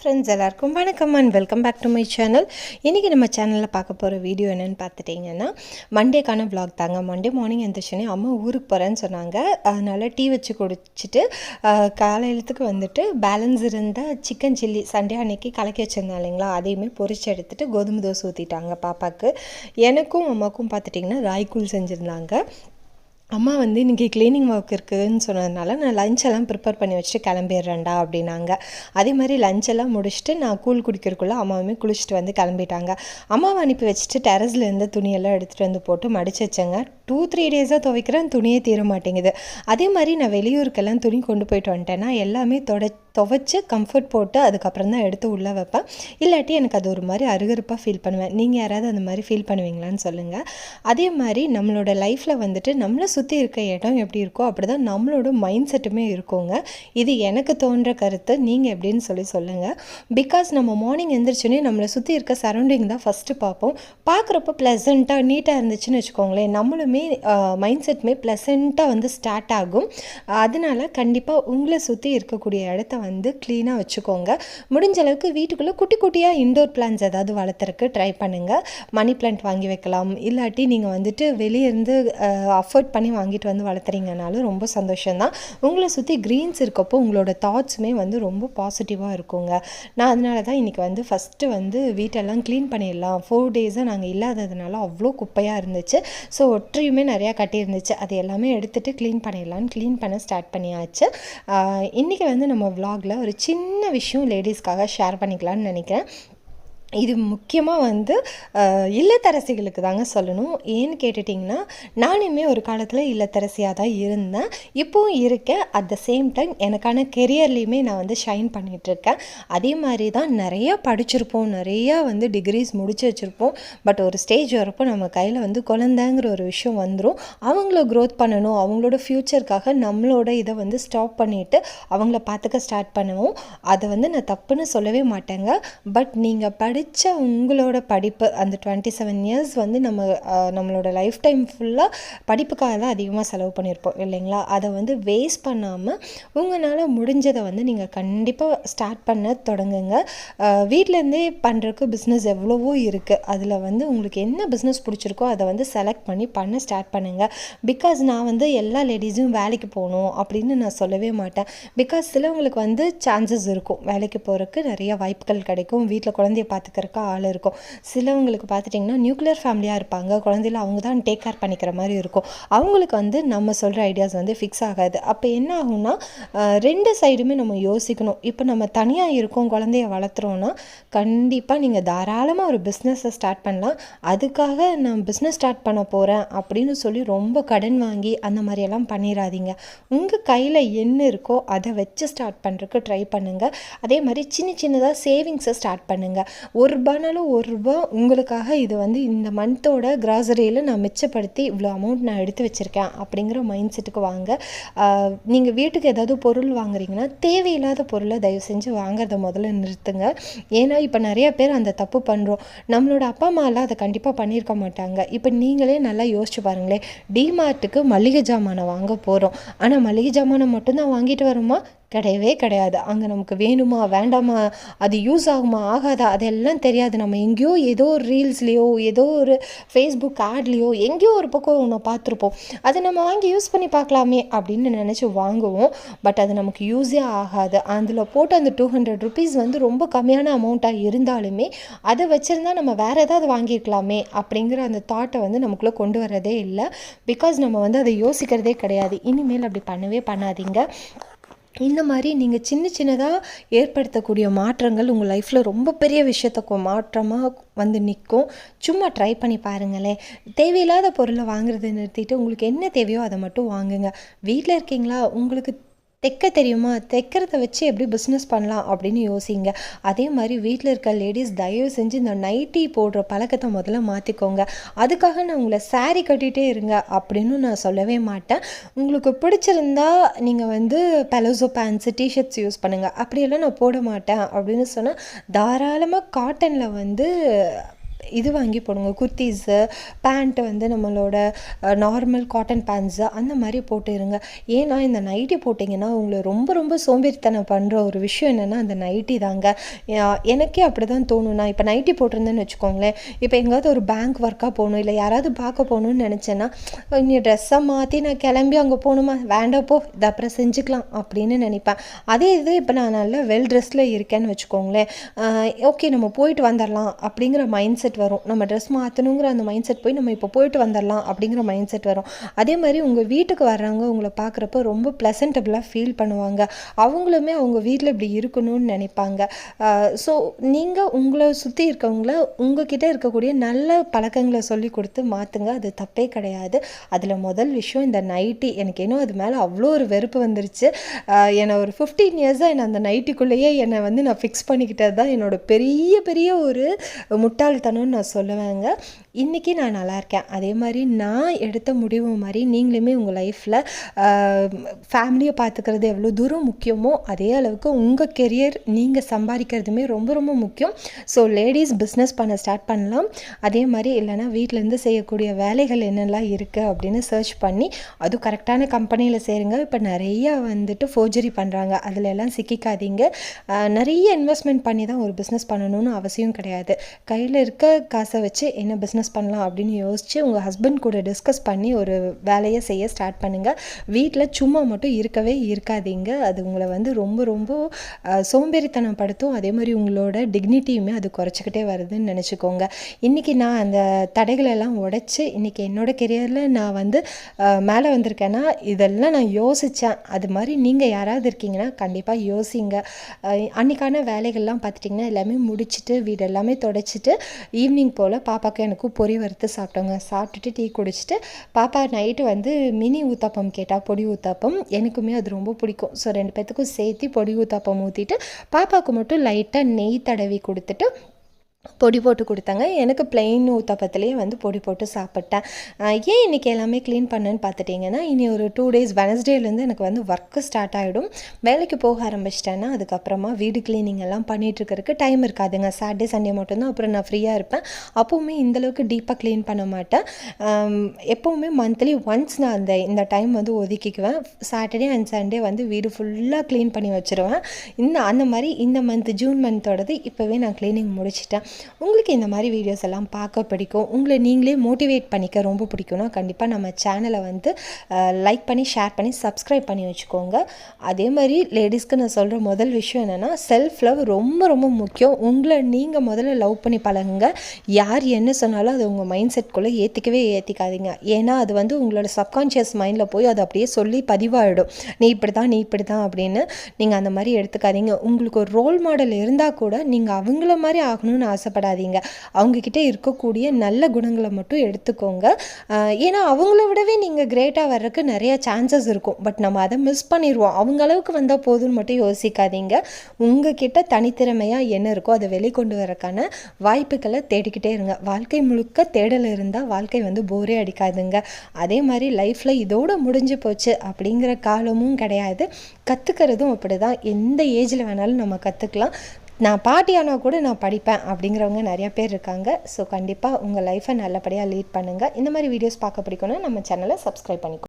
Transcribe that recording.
Friends எல்லாருக்கும் வணக்கம் and welcome back to my channel இன்றைக்கி நம்ம சேனலில் பார்க்க போகிற வீடியோ என்னென்னு பார்த்துட்டிங்கன்னா மண்டேக்கான vlog தாங்க. மண்டே மார்னிங் எழுந்திரிச்சோன்னே அம்மா ஊருக்கு போகிறேன்னு சொன்னாங்க. அதனால் டீ வச்சு குடிச்சிட்டு காலையிலத்துக்கு வந்துட்டு பேலன்ஸ் இருந்த சிக்கன் சில்லி சண்டே அன்னைக்கு கலக்கி வச்சுருந்தேன் இல்லைங்களா? அதையுமே பொறிச்சு எடுத்துட்டு கோதுமை தோசை ஊற்றிட்டாங்க பாப்பாவுக்கு எனக்கும் அம்மாவுக்கும் பார்த்துட்டிங்கன்னா ராய்கூல் செஞ்சுருந்தாங்க. அம்மா வந்து இன்றைக்கி க்ளீனிங் ஒர்க் இருக்குதுன்னு சொன்னதுனால நான் லஞ்ச் எல்லாம் ப்ரிப்பேர் பண்ணி வச்சுட்டு கிளம்பிடுறேன்டா அப்படின்னாங்க. அதே மாதிரி லஞ்ச் எல்லாம் முடிச்சுட்டு நான் கூழ் குடிக்கிறதுக்குள்ளே அம்மாவுமே குளிச்சுட்டு வந்து கிளம்பிட்டாங்க. அம்மாவை அனுப்பி வச்சுட்டு டெரஸ்லேருந்து துணியெல்லாம் எடுத்துகிட்டு வந்து போட்டு மடிச்சு வச்சேங்க. டூ த்ரீ டேஸாக துவைக்கிறேன் துணியே தீர மாட்டேங்குது. அதே மாதிரி நான் வெளியூருக்கெல்லாம் துணி கொண்டு போயிட்டு வந்துட்டேன்னா எல்லாமே தொட துவைச்சி கம்ஃபர்ட் போட்டு அதுக்கப்புறம் தான் எடுத்து உள்ளே வைப்பேன். இல்லாட்டி எனக்கு அது ஒரு மாதிரி அருகருப்பாக ஃபீல் பண்ணுவேன். நீங்கள் யாராவது அந்த மாதிரி ஃபீல் பண்ணுவீங்களான்னு சொல்லுங்கள் அதே மாதிரி நம்மளோட லைஃப்பில் வந்துட்டு நம்மளை சுற்றி இருக்க இடம் எப்படி இருக்கோ அப்படி தான் நம்மளோட மைண்ட் செட்டுமே இருக்குங்க. இது எனக்கு தோன்ற கருத்து. நீங்கள் எப்படின்னு சொல்லி சொல்லுங்கள் பிகாஸ் நம்ம மார்னிங் எந்திரிச்சோன்னே நம்மளை சுற்றி இருக்க சரௌண்டிங் தான் ஃபஸ்ட்டு பார்ப்போம். பார்க்குறப்ப ப்ளசண்ட்டாக நீட்டாக இருந்துச்சுன்னு வச்சுக்கோங்களேன் நம்மளுமே மைண்ட் செட்டுமே ப்ளசண்ட்டாக வந்து ஸ்டார்ட் ஆகும். அதனால கண்டிப்பாக உங்களை சுற்றி இருக்கக்கூடிய இடத்த வந்து க்ளீனாக வச்சுக்கோங்க. முடிஞ்ச அளவுக்கு வீட்டுக்குள்ளே குட்டி குட்டியாக இண்டோர் பிளான்ஸ் ஏதாவது வளர்த்துறக்கு ட்ரை பண்ணுங்கள் மணி பிளான்ட் வாங்கி வைக்கலாம். இல்லாட்டி நீங்கள் வந்துட்டு வெளியேருந்து அஃபோர்ட் பண்ணி வாங்கிட்டு வந்து வளர்த்துறீங்கனாலும் ரொம்ப சந்தோஷம்தான். உங்களை சுற்றி க்ரீன்ஸ் இருக்கப்போ உங்களோட தாட்ஸுமே வந்து ரொம்ப பாசிட்டிவாக இருக்குங்க. நான் அதனால தான் இன்றைக்கி வந்து ஃபஸ்ட்டு வந்து வீட்டெல்லாம் க்ளீன் பண்ணிடலாம். ஃபோர் டேஸாக நாங்கள் இல்லாததுனால அவ்வளோ குப்பையாக இருந்துச்சு. ஸோ ஒற்றையுமே நிறையா கட்டியிருந்துச்சு. அது எல்லாமே எடுத்துகிட்டு க்ளீன் பண்ணிடலான்னு க்ளீன் பண்ண ஸ்டார்ட் பண்ணியாச்சு. இன்றைக்கி வந்து நம்ம vlogல ஒரு சின்ன விஷயம் லேடிஸ்க்காக ஷேர் பண்ணிக்கலாம்னு நினைக்கிறேன். இது முக்கியமாக வந்து இல்லத்தரசிகளுக்கு தாங்க சொல்லணும். ஏன்னு கேட்டுட்டிங்கன்னா நானுமே ஒரு காலத்தில் இல்லத்தரசியாக தான் இருந்தேன். இப்போவும் இருக்கேன். அட் த சேம் டைம் எனக்கான கெரியர்லேயுமே நான் வந்து ஷைன் பண்ணிகிட்ருக்கேன் அதே மாதிரி தான் நிறையா படிச்சிருப்போம். நிறையா வந்து டிகிரிஸ் முடிச்சு வச்சுருப்போம். பட் ஒரு ஸ்டேஜ் வரப்போ நம்ம கையில் வந்து குழந்தைங்கிற ஒரு விஷயம் வந்துடும் அவங்கள க்ரோத் பண்ணணும். அவங்களோட ஃப்யூச்சருக்காக நம்மளோட இதை வந்து ஸ்டாப் பண்ணிவிட்டு அவங்கள பார்த்துக்க ஸ்டார்ட் பண்ணுவோம். அதை வந்து நான் தப்புன்னு சொல்லவே மாட்டேங்க. பட் நீங்கள் படித்த உங்களோட படிப்பு அந்த டுவெண்ட்டி செவன் இயர்ஸ் வந்து நம்ம நம்மளோட லைஃப் டைம் ஃபுல்லாக படிப்புக்காக தான் அதிகமாக செலவு பண்ணியிருப்போம் இல்லைங்களா? அதை வந்து வேஸ்ட் பண்ணாமல் உங்களால் முடிஞ்சதை வந்து நீங்கள் கண்டிப்பாக ஸ்டார்ட் பண்ண தொடங்குங்க. வீட்டிலேருந்தே பண்ணுறதுக்கு பிஸ்னஸ் எவ்வளவோ இருக்குது அதில் வந்து உங்களுக்கு என்ன பிஸ்னஸ் பிடிச்சிருக்கோ அதை வந்து செலக்ட் பண்ணி பண்ண ஸ்டார்ட் பண்ணுங்கள் பிகாஸ் நான் வந்து எல்லா லேடிஸும் வேலைக்கு போகணும் அப்படின்னு நான் சொல்லவே மாட்டேன். பிகாஸ் சிலவங்களுக்கு வந்து சான்சஸ் இருக்கும். வேலைக்கு போகிறதுக்கு நிறைய வாய்ப்புகள் கிடைக்கும். வீட்டில் குழந்தைய பார்த்து பார்த்துக்கறக்கு ஆள் இருக்கும். சிலவங்களுக்கு பார்த்துட்டிங்கன்னா நியூக்ளியர் ஃபேமிலியாக இருப்பாங்க. குழந்தையில அவங்க தான் டேக் கேர் பண்ணிக்கிற மாதிரி இருக்கும். அவங்களுக்கு வந்து நம்ம சொல்கிற ஐடியாஸ் வந்து ஃபிக்ஸ் ஆகாது. அப்போ என்ன ஆகும்னா ரெண்டு சைடுமே நம்ம யோசிக்கணும். இப்போ நம்ம தனியாக இருக்கோம் குழந்தைய வளர்த்துறோன்னா கண்டிப்பாக நீங்கள் தாராளமாக ஒரு பிஸ்னஸை ஸ்டார்ட் பண்ணலாம். அதுக்காக நான் பிஸ்னஸ் ஸ்டார்ட் பண்ண போகிறேன் அப்படின்னு சொல்லி ரொம்ப கடன் வாங்கி அந்த மாதிரியெல்லாம் பண்ணிடாதீங்க உங்கள் கையில் என்ன இருக்கோ அதை வச்சு ஸ்டார்ட் பண்ணுறதுக்கு ட்ரை பண்ணுங்கள் அதே மாதிரி சின்ன சின்னதாக சேவிங்ஸை ஸ்டார்ட் பண்ணுங்கள் ஒரு ரூபானாலும் ஒரு ரூபா உங்களுக்காக இது வந்து இந்த மந்த்தோட கிராசரியில் நான் மிச்சப்படுத்தி இவ்வளோ அமௌண்ட் நான் எடுத்து வச்சுருக்கேன் அப்படிங்கிற மைண்ட் செட்டுக்கு வாங்க நீங்கள் வீட்டுக்கு ஏதாவது பொருள் வாங்குறீங்கன்னா தேவையில்லாத பொருளை தயவு செஞ்சு வாங்குறத முதல்ல நிறுத்துங்க. ஏன்னா இப்போ நிறைய பேர் அந்த தப்பு பண்ணுறோம் நம்மளோட அப்பா அம்மாலாம் அதை கண்டிப்பாக பண்ணியிருக்க மாட்டாங்க. இப்போ நீங்களே நல்லா யோசிச்சு பாருங்களேன். டிமார்ட்டுக்கு மளிகை ஜாமானை வாங்க போகிறோம் ஆனால் மளிகை ஜாமானை மட்டும்தான் வாங்கிட்டு வரோமா? கிடையவே கிடையாது. அங்கே நமக்கு வேணுமா வேண்டாமா அது யூஸ் ஆகுமா ஆகாதா அதெல்லாம் தெரியாது. நம்ம எங்கேயோ ஏதோ ஒரு ரீல்ஸ்லேயோ ஏதோ ஒரு ஃபேஸ்புக் ஆட்லேயோ எங்கேயோ ஒரு பக்கம் ஒன்று பார்த்துருப்போம். அதை நம்ம வாங்கி யூஸ் பண்ணி பார்க்கலாமே அப்படின்னு நினச்சி வாங்குவோம். பட் அது நமக்கு யூஸே ஆகாது. அதில் போட்டு அந்த டூ ஹண்ட்ரட் ருபீஸ் வந்து ரொம்ப கம்மியான அமௌண்ட்டாக இருந்தாலுமே அதை வச்சுருந்தா நம்ம வேறு ஏதாவது வாங்கியிருக்கலாமே அப்படிங்கிற அந்த தாட்டை வந்து நமக்குள்ளே கொண்டு வரதே இல்லை. பிகாஸ் நம்ம வந்து அதை யோசிக்கிறதே கிடையாது. இனிமேல் அப்படி பண்ணவே பண்ணாதீங்க. இந்த மாதிரி நீங்கள் சின்ன சின்னதாக ஏற்படுத்தக்கூடிய மாற்றங்கள் உங்கள் லைஃப்பில் ரொம்ப பெரிய விஷயத்த மாற்றமாக வந்து நிற்கும் சும்மா ட்ரை பண்ணி பாருங்களேன். தேவையில்லாத பொருளை வாங்குறதை நிறுத்திட்டு உங்களுக்கு என்ன தேவையோ அதை மட்டும் வாங்குங்க. வீட்டில் இருக்கீங்களா? உங்களுக்கு தைக்க தெரியுமா? தைக்கிறத வச்சு எப்படி பிஸ்னஸ் பண்ணலாம் அப்படின்னு யோசிங்க. அதே மாதிரி வீட்டில் இருக்க லேடிஸ் தயவு செஞ்சு இந்த நைட்டி போடுற பழக்கத்தை முதல்ல மாற்றிக்கோங்க அதுக்காக நான் உங்களை சாரீ கட்டிகிட்டே இருங்க அப்படின்னு நான் சொல்லவே மாட்டேன். உங்களுக்கு பிடிச்சிருந்தா நீங்கள் வந்து பெலோசோ பேண்ட்ஸு டிஷர்ட்ஸ் யூஸ் பண்ணுங்கள் அப்படியெல்லாம் நான் போட மாட்டேன் அப்படின்னு சொன்னால் தாராளமாக காட்டனில் வந்து இது வாங்கி போடுங்க. குர்த்திஸு பேண்ட்டு வந்து நம்மளோட நார்மல் காட்டன் பேண்ட்ஸு அந்த மாதிரி போட்டு இருங்க. ஏன்னா இந்த நைட்டி போட்டிங்கன்னா உங்களை ரொம்ப ரொம்ப சோம்பேறித்தனம் பண்ணுற ஒரு விஷயம் என்னென்னா அந்த நைட்டி தாங்க. எனக்கே அப்படி தான் தோணும் இப்போ நைட்டி போட்டிருந்தேன்னு வச்சுக்கோங்களேன். இப்போ எங்கேயாவது ஒரு பேங்க் ஒர்க்காக போகணும் இல்லை யாராவது பார்க்க போகணும்னு நினச்சேன்னா நீ ட்ரெஸ்ஸை மாற்றி நான் கிளம்பி அங்கே போகணுமா? வேண்டாம் போ. இது அப்புறம் செஞ்சுக்கலாம் அப்படின்னு நினைப்பேன். அதே இது இப்போ நான் நல்ல வெல் ட்ரெஸ்ஸில் இருக்கேன்னு வச்சுக்கோங்களேன். ஓகே நம்ம போயிட்டு வந்துடலாம் அப்படிங்கிற மைண்ட் செட் வரும். நம்ம ட்ரெஸ் மாற்றணுங்கிற அந்த மைண்ட் செட் போய் நம்ம இப்போ போயிட்டு வந்துடலாம் அப்படிங்கிற மைண்ட் செட் வரும். அதே மாதிரி உங்கள் வீட்டுக்கு வர்றவங்க உங்களை பார்க்குறப்ப ரொம்ப ப்ளசன்டபுளாக ஃபீல் பண்ணுவாங்க. அவங்களுமே அவங்க வீட்டில் இப்படி இருக்கணும்னு நினைப்பாங்க. ஸோ நீங்கள் உங்களை சுற்றி இருக்கவங்கள உங்ககிட்ட இருக்கக்கூடிய நல்ல பழக்கங்களை சொல்லி கொடுத்து மாற்றுங்க அது தப்பே கிடையாது. அதில் முதல் விஷயம் இந்த நைட்டி எனக்கு இன்னும் அது மேலே அவ்வளோ ஒரு வெறுப்பு வந்துருச்சு. என்னை ஒரு ஃபிஃப்டீன் இயர்ஸாக என்னை அந்த நைட்டிக்குள்ளேயே என்னை வந்து நான் ஃபிக்ஸ் பண்ணிக்கிட்டது தான் என்னோட பெரிய பெரிய ஒரு பண்ணணும்னு நான் சொல்லுவேங்க. இன்றைக்கி நான் நல்லா இருக்கேன். அதே மாதிரி நான் எடுத்த முடிவு மாதிரி நீங்களுமே உங்கள் லைஃப்பில் ஃபேமிலியை பார்த்துக்கிறது எவ்வளோ தூரம் முக்கியமோ அதே அளவுக்கு உங்கள் கெரியர் நீங்கள் சம்பாதிக்கிறதுமே ரொம்ப ரொம்ப முக்கியம். ஸோ லேடிஸ் பிஸ்னஸ் பண்ண ஸ்டார்ட் பண்ணலாம். அதே மாதிரி இல்லைன்னா வீட்டிலேருந்து செய்யக்கூடிய வேலைகள் என்னெல்லாம் இருக்குது அப்படின்னு சர்ச் பண்ணி அதுவும் கரெக்டான கம்பெனியில் சேருங்க. இப்போ நிறையா வந்துட்டு ஃபோர்ஜரி பண்ணுறாங்க அதில் எல்லாம் சிக்கிக்காதீங்க. நிறைய இன்வெஸ்ட்மெண்ட் பண்ணி தான் ஒரு பிஸ்னஸ் பண்ணணும்னு அவசியம் கிடையாது. கையில் இருக்க காசை வச்சு என்ன பிஸ்னஸ் பண்ணலாம் அப்படின்னு யோசித்து உங்கள் ஹஸ்பண்ட் கூட டிஸ்கஸ் பண்ணி ஒரு வேலையை செய்ய ஸ்டார்ட் பண்ணுங்கள் வீட்டில் சும்மா மட்டும் இருக்கவே இருக்காதீங்க. அது உங்களை வந்து ரொம்ப ரொம்ப சோம்பேறித்தனம் படுத்தும் அதே மாதிரி உங்களோட டிக்னிட்டியுமே அது குறைச்சிக்கிட்டே வருதுன்னு நினச்சிக்கோங்க. இன்றைக்கி நான் அந்த தடைகளெல்லாம் உடைச்சி இன்றைக்கி என்னோட கெரியரில் நான் வந்து மேலே வந்திருக்கேன்னா இதெல்லாம் நான் யோசித்தேன் அது மாதிரி நீங்கள் யாராவது இருக்கீங்கன்னா கண்டிப்பாக யோசிங்க. அன்றைக்கான வேலைகள்லாம் பார்த்துட்டிங்கன்னா எல்லாமே முடிச்சுட்டு வீடு எல்லாமே தொடச்சிட்டு ஈவினிங் போல் பாப்பாவுக்கு எனக்கும் பொரி வறுத்து சாப்பிட்டோங்க. சாப்பிட்டுட்டு டீ குடிச்சிட்டு பாப்பா நைட்டு வந்து மினி ஊத்தாப்பம் கேட்டால் பொடி ஊத்தாப்பம். எனக்குமே அது ரொம்ப பிடிக்கும். ஸோ ரெண்டு பேர்த்துக்கும் சேர்த்து பொடி ஊத்தாப்பம் ஊற்றிட்டு பாப்பாவுக்கு மட்டும் லைட்டாக நெய் தடவி கொடுத்துட்டு பொடி போட்டு கொடுத்தாங்க. எனக்கு பிளெயின் ஊத்தப்பத்துலேயே வந்து பொடி போட்டு சாப்பிட்டேன். ஏன் இன்றைக்கி எல்லாமே க்ளீன் பண்ணேன்னு பார்த்துட்டிங்கன்னா இனி ஒரு டூ டேஸ் வெனஸ்டேலேருந்து எனக்கு வந்து ஒர்க்கு ஸ்டார்ட் ஆகிடும் வேலைக்கு போக ஆரம்பிச்சிட்டேன்னா அதுக்கப்புறமா வீடு க்ளீனிங் எல்லாம் பண்ணிகிட்ருக்கிறதுக்கு டைம் இருக்காதுங்க. சாட்டர்டே சண்டே மட்டும்தான். அப்புறம் நான் ஃப்ரீயாக இருப்பேன். அப்போவுமே இந்தளவுக்கு டீப்பாக க்ளீன் பண்ண மாட்டேன். எப்போவுமே மந்த்லி ஒன்ஸ் நான் அந்த இந்த டைம் வந்து ஒதுக்கிக்குவேன். சாட்டர்டே அண்ட் சண்டே வந்து வீடு ஃபுல்லாக க்ளீன் பண்ணி வச்சுருவேன். இந்த அந்த மாதிரி இந்த மந்த் ஜூன் மந்த்தோடது இப்போவே நான் க்ளீனிங் முடிச்சிட்டேன். உங்களுக்கு இந்த மாதிரி வீடியோஸ் எல்லாம் பார்க்க பிடிக்கும் உங்களை நீங்களே மோட்டிவேட் பண்ணிக்க ரொம்ப பிடிக்கும்னா கண்டிப்பாக நம்ம சேனலை வந்து லைக் பண்ணி ஷேர் பண்ணி சப்ஸ்கிரைப் பண்ணி வச்சுக்கோங்க. அதே மாதிரி லேடிஸ்க்கு நான் சொல்கிற முதல் விஷயம் என்னென்னா செல்ஃப் லவ் ரொம்ப ரொம்ப முக்கியம். உங்களை நீங்கள் முதல்ல லவ் பண்ணி பழகுங்க. யார் என்ன சொன்னாலும் அது உங்கள் மைண்ட் செட்குள்ளே ஏற்றிக்கவே ஏற்றிக்காதீங்க ஏன்னா அது வந்து உங்களோட சப்கான்ஷியஸ் மைண்டில் போய் அது அப்படியே சொல்லி பதிவாகிடும் நீ இப்படி தான் நீ இப்படி தான் அப்படின்னு நீங்கள் அந்த மாதிரி எடுத்துக்காதீங்க. உங்களுக்கு ஒரு ரோல் மாடல் இருந்தால் கூட நீங்கள் அவங்கள மாதிரி ஆகணும்னு ஆசைப்படாதீங்க. அவங்கக்கிட்ட இருக்கக்கூடிய நல்ல குணங்களை மட்டும் எடுத்துக்கோங்க. ஏன்னா அவங்கள விடவே நீங்கள் கிரேட்டாக வர்றதுக்கு நிறைய சான்சஸ் இருக்கும். பட் நம்ம அதை மிஸ் பண்ணிடுவோம் அவங்க அளவுக்கு வந்தால் போதும்னு மட்டும் யோசிக்காதீங்க. உங்ககிட்ட தனித்திறமையாக என்ன இருக்கோ அதை வெளிக்கொண்டு வரக்கான வாய்ப்புகளை தேடிக்கிட்டே இருங்க. வாழ்க்கை முழுக்க தேடல் இருந்தால் வாழ்க்கை வந்து போரே அடிக்காதுங்க. அதே மாதிரி லைஃப்பில் இதோடு முடிஞ்சு போச்சு அப்படிங்கிற காலமும் கிடையாது. கற்றுக்கிறதும் அப்படி தான் எந்த ஏஜில் வேணாலும் நம்ம கற்றுக்கலாம் நான் பாட்டியானா கூட நான் படிப்பேன் அப்படிங்கிறவங்க நிறைய பேர் இருக்காங்க. ஸோ கண்டிப்பாக உங்கள் லைஃப்பை நல்லபடியாக லீட் பண்ணுங்கள் இந்த மாதிரி வீடியோஸ் பார்க்க பிடிக்கும்னா நம்ம சேனலை சப்ஸ்கிரைப் பண்ணிக்கோ.